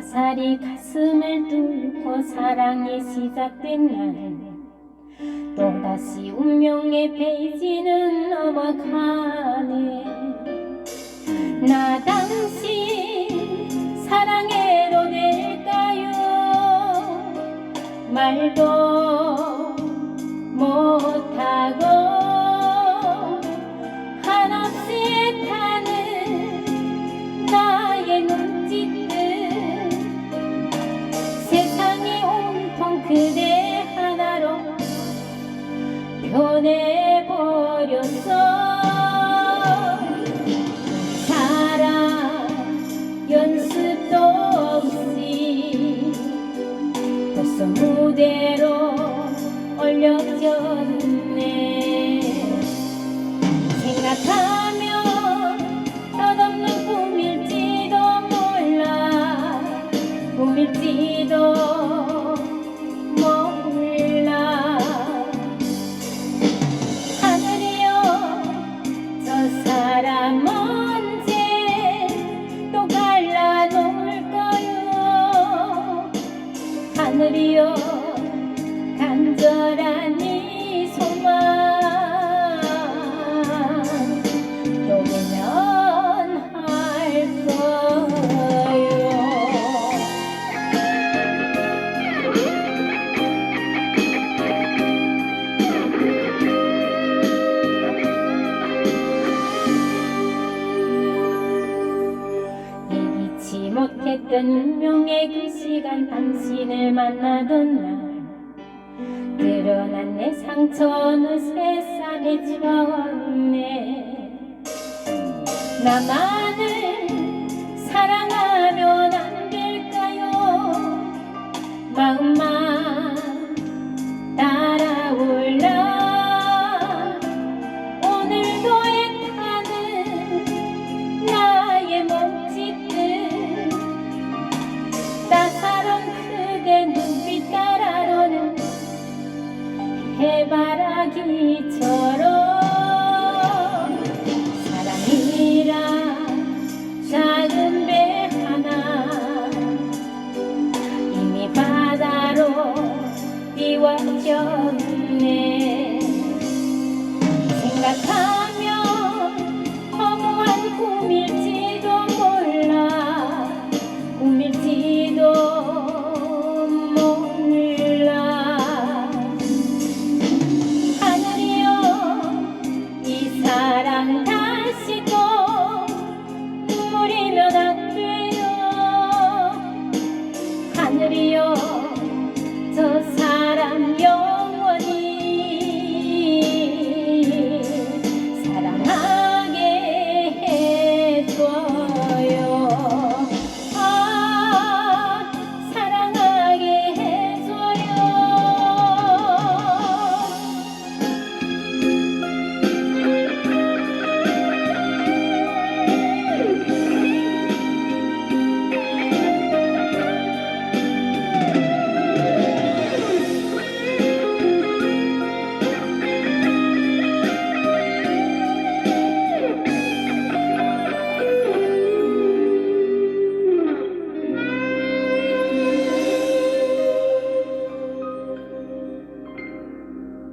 햇살이 가슴을 뚫고 사랑이 시작된 날 또다시 운명의 페이지는 넘어가네. 나 당신 사랑해도 될까요? 말도 못하고 くで 못했던 운명의 그 시간 당신을 만나던 날. 드러난 내 상처는 세상에 지웠네. 나만 ว่าจอมแน่